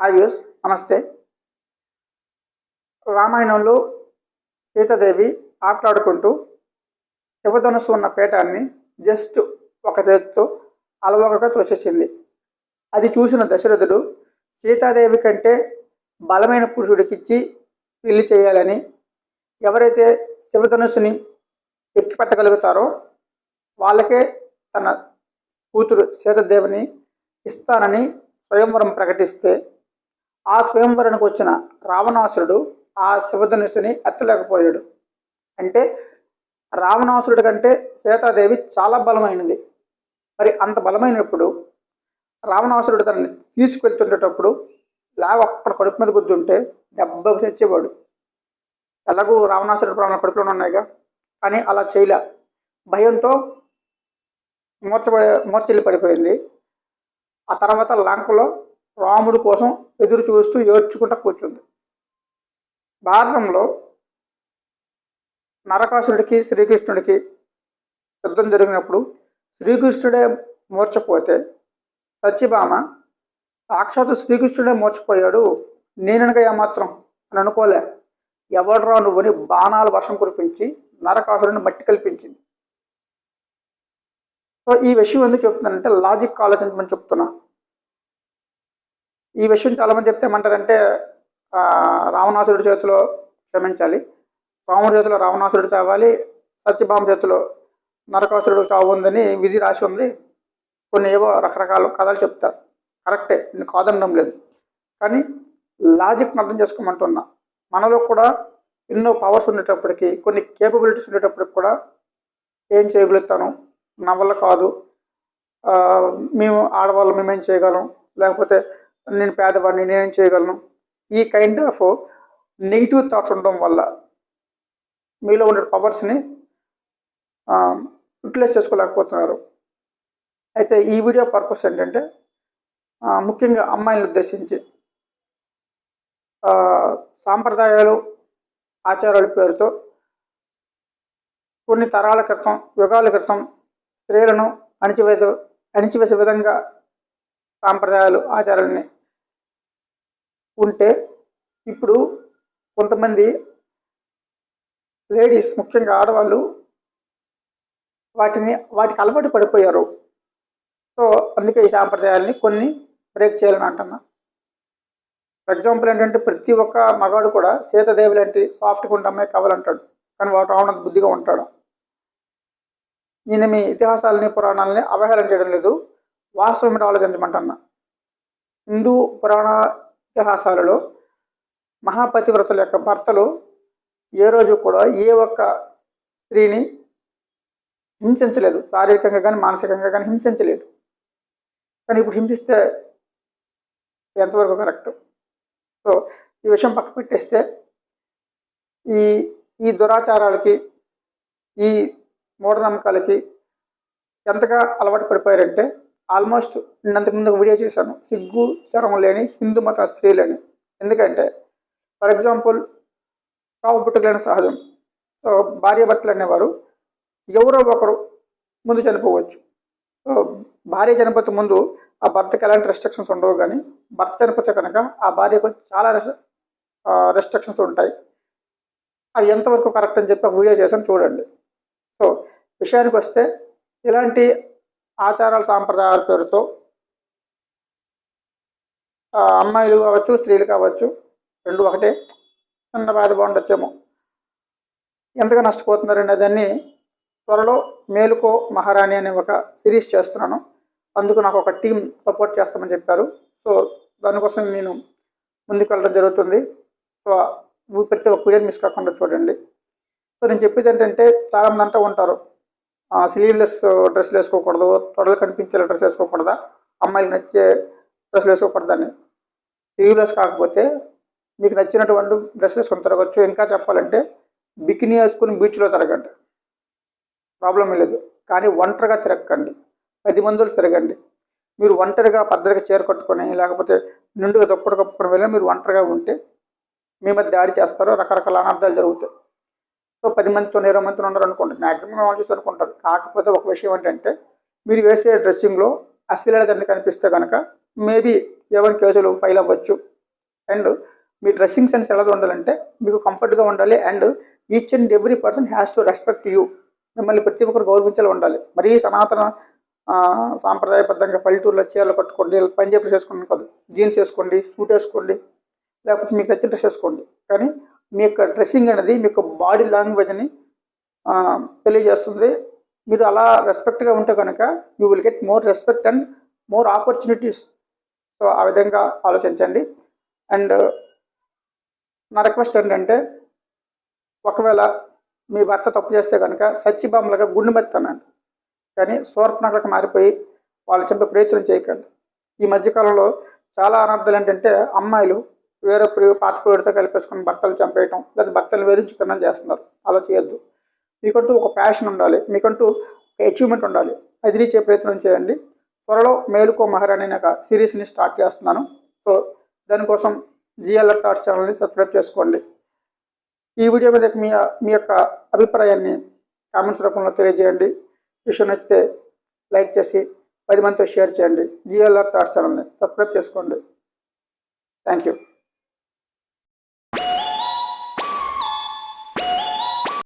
ఆయుష్ నమస్తే. రామాయణంలో సీతాదేవి ఆటలాడుకుంటూ శివధనుసు ఉన్న పీఠాన్ని జస్ట్ ఒక చేతితో అలవోకగా తోసేసింది. అది చూసిన దశరథుడు సీతాదేవి కంటే బలమైన పురుషుడికిచ్చి పెళ్ళి చేయాలని ఎవరైతే శివధనుసుని ఎక్కిపెట్టగలుగుతారో వాళ్ళకే తన కూతురు సీతాదేవిని ఇస్తానని స్వయంవరం ప్రకటిస్తే ఆ స్వయంవరానికి వచ్చిన రావణాసురుడు ఆ శివధనుసుని ఎత్తలేకపోయాడు. అంటే రావణాసురుడి కంటే సీతాదేవి చాలా బలమైనది. మరి అంత బలమైనప్పుడు రావణాసురుడు తనని తీసుకెళ్తుండేటప్పుడు లాగ ఒక్కడ కడుపు మీద గుద్దుంటే దెబ్బకు తెచ్చేవాడు ఎలాగూ రావణాసురుడు ప్రాణాలు కడుపులో ఉన్నాయిగా. కానీ అలా చేయలే. భయంతో మూర్చబడి మూర్చెల్లి పడిపోయింది. ఆ తర్వాత లంకలో రాముడు కోసం ఎదురు చూస్తూ ఏడ్చుకుంటూ కూర్చుంది. భారతంలో నరకాసురుడికి శ్రీకృష్ణుడికి యుద్ధం జరిగినప్పుడు శ్రీకృష్ణుడే మూర్చపోతే సత్యభామ సాక్షాత్తు శ్రీకృష్ణుడే మూర్చపోయాడు. నేననగా ఏమాత్రం? అని అనుకోలే. ఎవడరా నువ్వని బాణాలు వర్షం కురిపించి నరకాసురుని మట్టి కల్పించింది. సో ఈ విషయం ఎందుకు చెప్తున్నానంటే లాజిక్ ఆలోచించమని చెప్తున్నా. ఈ విషయం చాలామంది చెప్తే ఏమంటారంటే రావణాసురుడి చేతిలో క్షమించాలి. రాముడి చేతిలో రావణాసురుడు చావాలి. సత్యభామ చేతిలో నరకాసురుడు చావు ఉందని విధి రాసి ఉంది. కొన్ని ఏవో రకరకాల కథలు చెప్తారు. కరెక్టే నేను కాదనడం లేదు. కానీ లాజిక్ని అర్థం చేసుకోమంటున్నా. మనలో కూడా ఎన్నో పవర్స్ ఉండేటప్పటికి కొన్ని కేపబిలిటీస్ ఉండేటప్పటికి కూడా ఏం చేయగలుగుతాను? నా వల్ల కాదు. మేము ఆడవాళ్ళు మేమేం చేయగలం? లేకపోతే నేను పేదవాడిని నేనేం చేయగలను? ఈ కైండ్ ఆఫ్ నెగిటివ్ థాట్స్ ఉండడం వల్ల మీలో ఉండే పవర్స్ని యూటిలైజ్ చేసుకోలేకపోతున్నారు. అయితే ఈ వీడియో పర్పస్ ఏంటంటే ముఖ్యంగా అమ్మాయిలను ఉద్దేశించి సాంప్రదాయాలు ఆచారాల పేరుతో కొన్ని తరాల క్రితం యుగాల క్రితం స్త్రీలను అణిచివేత అణిచివేసే విధంగా సాంప్రదాయాలు ఆచారాలని ఉంటే ఇప్పుడు కొంతమంది లేడీస్ ముఖ్యంగా ఆడవాళ్ళు వాటిని వాటికి అలవాటు పడిపోయారు. సో అందుకే ఈ సాంప్రదాయాలని కొన్ని బ్రేక్ చేయాలని అంటున్నా. ఫర్ ఎగ్జాంపుల్ ఏంటంటే ప్రతి ఒక్క మగాడు కూడా సీతదేవి లాంటి సాఫ్ట్గా ఉండే అమ్మాయి కావాలంటాడు. కానీ వాడు రావడానికి బుద్ధిగా ఉంటాడు. నేను మీ ఇతిహాసాలని పురాణాలని అవహేళన చేయడం లేదు. వాస్తవం ఆలోచించమంటున్నా. హిందూ పురాణ ఇతిహాసాలలో మహాపతివ్రతల యొక్క భర్తలు ఏ రోజు కూడా ఏ ఒక్క స్త్రీని హింసించలేదు. శారీరకంగా కానీ మానసికంగా కానీ హింసించలేదు. కానీ ఇప్పుడు హింసిస్తే ఎంతవరకు కరెక్ట్? సో ఈ విషయం పక్క పెట్టేస్తే ఈ ఈ దురాచారాలకి ఈ మూఢనమ్మకాలకి ఎంతగా అలవాటు పడిపోయారంటే ఆల్మోస్ట్ నేను అంతకుముందు ఒక వీడియో చేశాను. సిగ్గు శరం లేని హిందూ మత స్త్రీలని. ఎందుకంటే ఫర్ ఎగ్జాంపుల్ తావు పుట్టుకలేని సహజం. సో భార్యాభర్తలు అనేవారు ఎవరో ఒకరు ముందు చనిపోవచ్చు. సో భార్య చనిపోతే ముందు ఆ భర్తకి ఎలాంటి రెస్ట్రిక్షన్స్ ఉండవు కానీ భర్త చనిపోతే కనుక ఆ భార్యకు చాలా రెస్ట్రిక్షన్స్ ఉంటాయి. అది ఎంతవరకు కరెక్ట్ అని చెప్పి ఒక వీడియో చేశాను చూడండి. సో విషయానికి వస్తే ఇలాంటి ఆచారాల సాంప్రదాయాల పేరుతో అమ్మాయిలు కావచ్చు స్త్రీలు కావచ్చు రెండు ఒకటే చిన్న బాధ బాగుండొచ్చేమో. ఎంతగా నష్టపోతున్నారు అనేదాన్ని త్వరలో మేలుకో మహారాణి అనే ఒక సిరీస్ చేస్తున్నాను. అందుకు నాకు ఒక టీం సపోర్ట్ చేస్తామని చెప్పారు. సో దానికోసం నేను ముందుకు వెళ్ళడం జరుగుతుంది. సో ప్రతి ఒక్క వీడియో మిస్ కాకుండా చూడండి. సో నేను చెప్పేది ఏంటంటే చాలామంది అంటూ ఉంటారు స్లీవ్లెస్ డ్రెస్సులు వేసుకోకూడదు తొడలు కనిపించేలా డ్రెస్ వేసుకోకూడదా? అమ్మాయిలకు నచ్చే డ్రెస్సులు వేసుకోకూడదని స్లీవ్లెస్ కాకపోతే మీకు నచ్చినటువంటి డ్రెస్ వేసుకొని తిరగచ్చు. ఇంకా చెప్పాలంటే బికినీ వేసుకుని బీచ్లో తిరగండి. ప్రాబ్లం లేదు. కానీ ఒంటరిగా తిరగకండి. పది మందులు తిరగండి. మీరు ఒంటరిగా పద్ధతిగా చీర కట్టుకొని లేకపోతే నిండుగా దుప్పటి కప్పుకొని వెళ్ళి మీరు ఒంటరిగా ఉంటే మీ మీద దాడి చేస్తారు. రకరకాల అనర్థాలు జరుగుతాయి. పది మందితో ఇరవై మందితో ఉండరు అనుకోండి మ్యాక్సిమం వాళ్ళు చూసి అనుకుంటారు. కాకపోతే ఒక విషయం ఏంటంటే మీరు వేసే డ్రెస్సింగ్లో అశ్లీలత కనిపిస్తే కనుక మేబీ ఎవరి కేసులు ఫైల్ అవ్వచ్చు. అండ్ మీ డ్రెస్సింగ్ సెన్స్ ఎలా ఉండాలంటే మీకు కంఫర్ట్గా ఉండాలి. And each and every person has to respect you మిమ్మల్ని ప్రతి ఒక్కరు గౌరవించాలి ఉండాలి. మరీ సనాతన సాంప్రదాయబద్ధంగా పల్లెటూరులో చీరలు కట్టుకోండి పంజాబీ చేసుకోండి కాదు జీన్స్ వేసుకోండి సూట్ వేసుకోండి లేకపోతే మీకు నచ్చిన డ్రెస్ వేసుకోండి. కానీ మీ యొక్క డ్రెస్సింగ్ అనేది మీ యొక్క బాడీ లాంగ్వేజ్ని తెలియజేస్తుంది. మీరు అలా రెస్పెక్ట్గా ఉంటే కనుక you will get more respect and more opportunities so ఆ విధంగా ఆలోచించండి. అండ్ నా రిక్వెస్ట్ ఏంటంటే ఒకవేళ మీ భర్త తప్పు చేస్తే కనుక సచ్చిబాంబులుగా గుండు మెత్తానండి. కానీ సోర్పనగలకు మారిపోయి వాళ్ళు చంపే ప్రయత్నం చేయకండి. ఈ మధ్యకాలంలో చాలా అనర్థాలు ఏంటంటే అమ్మాయిలు వేరే ప్రియ పాత ప్రియుడితో కలిపేసుకుని భర్తలు చంపేయటం లేదా భర్తలు వేధించుకున్నా చేస్తున్నారు. అలా చేయొద్దు. మీకంటూ ఒక ప్యాషన్ ఉండాలి. మీకంటూ ఒక అచీవ్మెంట్ ఉండాలి. అది రీచే ప్రయత్నం చేయండి. త్వరలో మేలుకో మహారాణి అనే ఒక సిరీస్ని స్టార్ట్ చేస్తున్నాను. సో దానికోసం జిఎల్ఆర్ థాట్స్ ఛానల్ని సబ్స్క్రైబ్ చేసుకోండి. ఈ వీడియో మీద మీ మీ యొక్క అభిప్రాయాన్ని కామెంట్స్ రూపంలో తెలియజేయండి. విషయం నచ్చితే లైక్ చేసి పది మందితో షేర్ చేయండి. జిఎల్ఆర్ థాట్స్ ఛానల్ని సబ్స్క్రైబ్ చేసుకోండి. Thank you